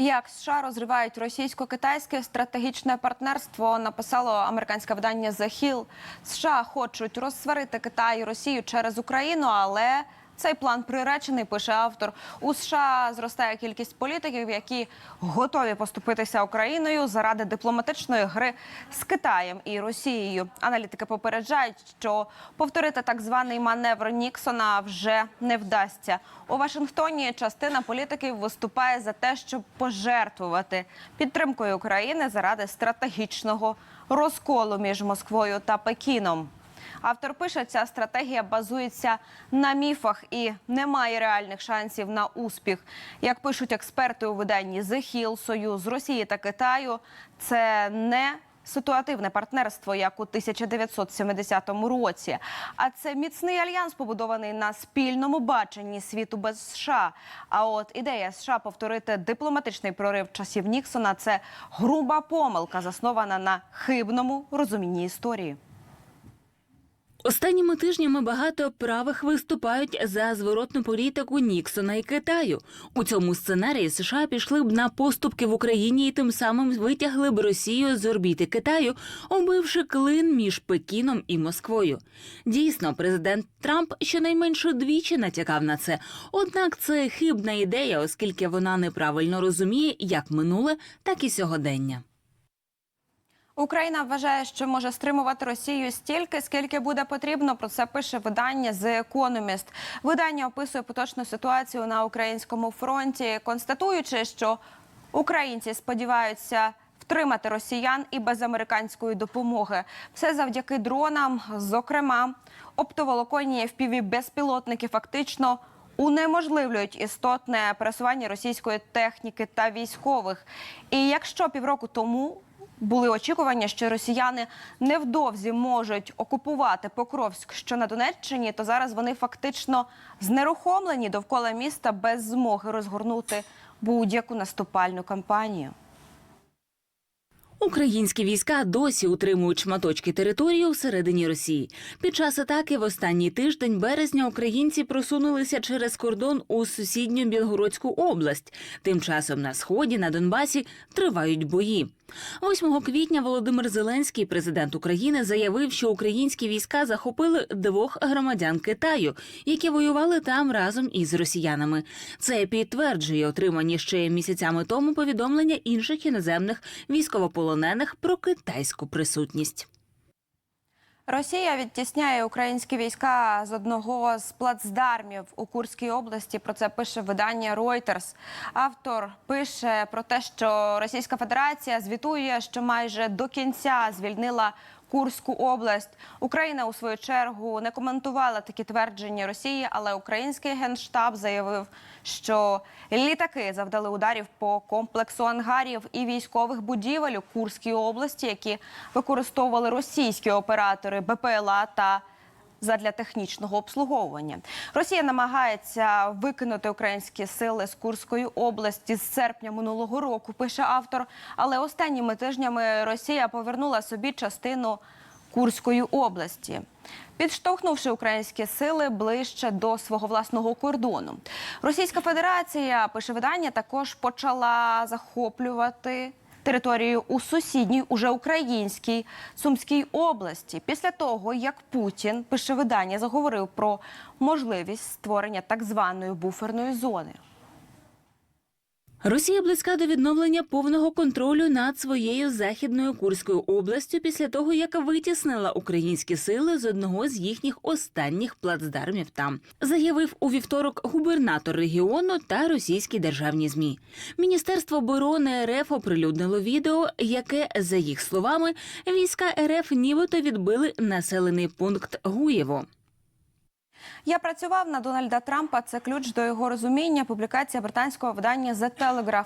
Як США розривають російсько-китайське стратегічне партнерство, написало американське видання The Hill. США хочуть розсварити Китай і Росію через Україну, але цей план приречений, пише автор. У США зростає кількість політиків, які готові поступитися Україною заради дипломатичної гри з Китаєм і Росією. Аналітики попереджають, що повторити так званий маневр Ніксона вже не вдасться. У Вашингтоні частина політиків виступає за те, щоб пожертвувати підтримкою України заради стратегічного розколу між Москвою та Пекіном. Автор пише, ця стратегія базується на міфах і не має реальних шансів на успіх. Як пишуть експерти у виданні The Hill, союз Росії та Китаю це не ситуативне партнерство, як у 1970 році. А це міцний альянс, побудований на спільному баченні світу без США. А от ідея США повторити дипломатичний прорив часів Ніксона це груба помилка, заснована на хибному розумінні історії. Останніми тижнями багато правих виступають за зворотну політику Ніксона і Китаю. У цьому сценарії США пішли б на поступки в Україні і тим самим витягли б Росію з орбіти Китаю, оббивши клин між Пекіном і Москвою. Дійсно, президент Трамп щонайменше двічі натякав на це. Однак це хибна ідея, оскільки вона неправильно розуміє як минуле, так і сьогодення. Україна вважає, що може стримувати Росію стільки, скільки буде потрібно. Про це пише видання The Economist. Видання описує поточну ситуацію на українському фронті, констатуючи, що українці сподіваються втримати росіян і без американської допомоги. Все завдяки дронам, зокрема, оптоволоконні FPV безпілотники фактично унеможливлюють істотне пересування російської техніки та військових. І якщо півроку тому були очікування, що росіяни невдовзі можуть окупувати Покровськ, що на Донеччині, то зараз вони фактично знерухомлені довкола міста без змоги розгорнути будь-яку наступальну кампанію. Українські війська досі утримують шматочки території всередині Росії. Під час атаки в останній тиждень березня українці просунулися через кордон у сусідню Білгородську область. Тим часом на сході на Донбасі тривають бої. 8 квітня Володимир Зеленський, президент України, заявив, що українські війська захопили двох громадян Китаю, які воювали там разом із росіянами. Це підтверджує отримані ще місяцями тому повідомлення інших іноземних військовополонених про китайську присутність. Росія відтісняє українські війська з одного з плацдармів у Курській області. Про це пише видання Reuters. Автор пише про те, що Російська Федерація звітує, що майже до кінця звільнила Курську область. Україна у свою чергу не коментувала такі твердження Росії, але український генштаб заявив, що літаки завдали ударів по комплексу ангарів і військових будівель у Курській області, які використовували російські оператори БПЛА та задля технічного обслуговування. Росія намагається викинути українські сили з Курської області з серпня минулого року. Пише автор. Але останніми тижнями Росія повернула собі частину Курської області. Підштовхнувши українські сили ближче до свого власного кордону, Російська Федерація пише видання також почала захоплювати територію у сусідній, уже українській Сумській області. Після того, як Путін пише видання, заговорив про можливість створення так званої буферної зони. Росія близька до відновлення повного контролю над своєю західною Курською областю після того, як витіснила українські сили з одного з їхніх останніх плацдармів там, заявив у вівторок губернатор регіону та російські державні змі. Міністерство оборони РФ оприлюднило відео, яке, за їх словами, війська РФ нібито відбили населений пункт Гуєво. Я працював на Дональда Трампа. Це ключ до його розуміння. Публікація британського видання The Telegraph.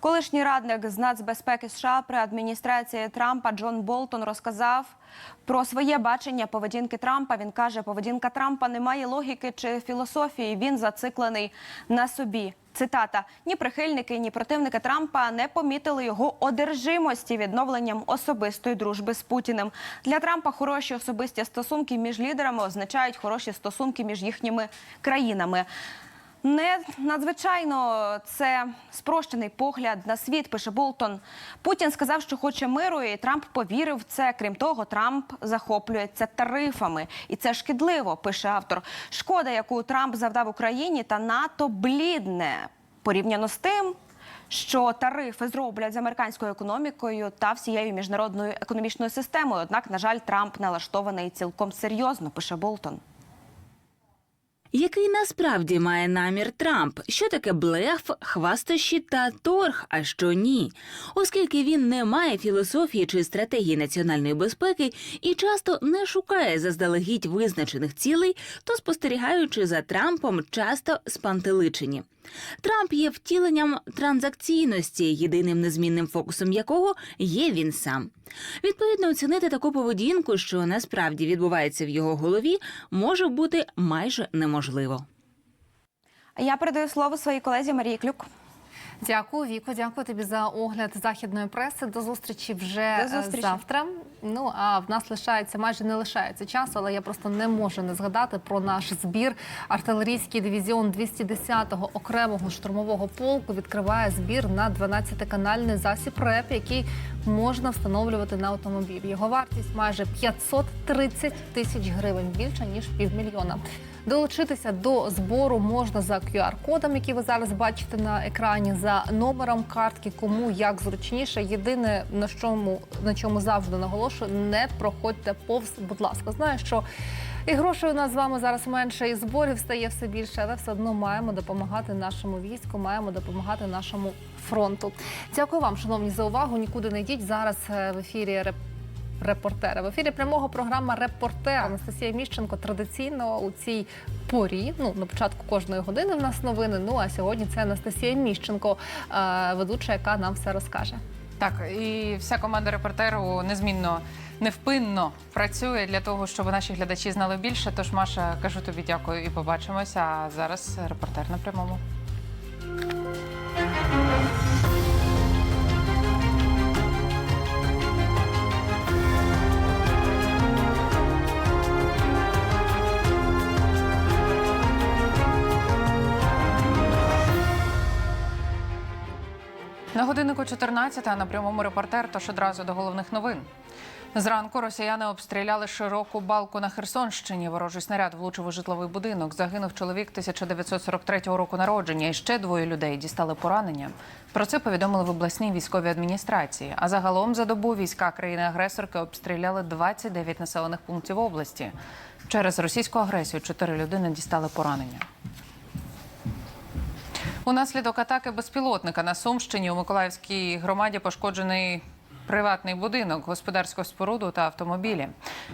Колишній радник з нацбезпеки США при адміністрації Трампа Джон Болтон розказав про своє бачення поведінки Трампа. Він каже, поведінка Трампа не має логіки чи філософії. Він зациклений на собі. Цитата: ні прихильники, ні противники Трампа не помітили його одержимості відновленням особистої дружби з Путіним. Для Трампа хороші особисті стосунки між лідерами означають хороші стосунки між їхніми країнами. Не надзвичайно це спрощений погляд на світ. Пише Болтон. Путін сказав, що хоче миру, і Трамп повірив в це. Крім того, Трамп захоплюється тарифами, і це шкідливо. Пише автор. Шкода, яку Трамп завдав Україні, та НАТО блідне порівняно з тим. Що тарифи зроблять з американською економікою та всією міжнародною економічною системою. Однак, на жаль, Трамп налаштований цілком серйозно, пише Болтон. Який насправді має намір Трамп? Що таке блеф, хвастощі та торг? А що ні? Оскільки він не має філософії чи стратегії національної безпеки і часто не шукає заздалегідь визначених цілей, то спостерігаючи за Трампом, часто спантеличені. Трамп є втіленням транзакційності, єдиним незмінним фокусом якого є він сам. Відповідно, оцінити таку поведінку, що насправді відбувається в його голові, може бути майже неможливо. Я передаю слово своїй колезі Марії Клюк. Дякую, Віко. Дякую тобі за огляд західної преси. До зустрічі вже До е, зустрічі. завтра. Ну а в нас лишається майже не лишається часу, але я просто не можу не згадати про наш збір. Артилерійський дивізіон 210-го окремого штурмового полку відкриває збір на 12-канальний засіб РЕП, який можна встановлювати на автомобіль. Його вартість майже 530 тисяч гривень, більше ніж півмільйона. Долучитися до збору можна за QR-кодом, який ви зараз бачите на екрані, за номером картки, кому як зручніше. Єдине на чому на чому завжди наголошую, не проходьте повз. Будь ласка, знаю, що і грошей у нас з вами зараз менше, і зборів стає все більше, але все одно маємо допомагати нашому війську, маємо допомагати нашому фронту. Дякую вам, шановні, за увагу. Нікуди не йдіть. Зараз е, в ефірі. Репортера в ефірі прямого програма Репортер Анастасія Міщенко традиційно у цій порі. Ну на початку кожної години в нас новини. Ну а сьогодні це Анастасія Міщенко, е, ведуча, яка нам все розкаже. Так, і вся команда репортеру незмінно невпинно працює для того, щоб наші глядачі знали більше. Тож, Маша, кажу тобі дякую і побачимося. А зараз репортер на прямому. На годиннику 14, а на прямому репортер, тож одразу до головних новин. Зранку росіяни обстріляли широку балку на Херсонщині. Ворожий снаряд влучив у житловий будинок. Загинув чоловік 1943 року народження. І ще двоє людей дістали поранення. Про це повідомили в обласній військовій адміністрації. А загалом за добу війська країни-агресорки обстріляли 29 населених пунктів області. Через російську агресію чотири людини дістали поранення. Унаслідок атаки безпілотника на Сумщині у Миколаївській громаді пошкоджений приватний будинок, господарську споруду та автомобілі.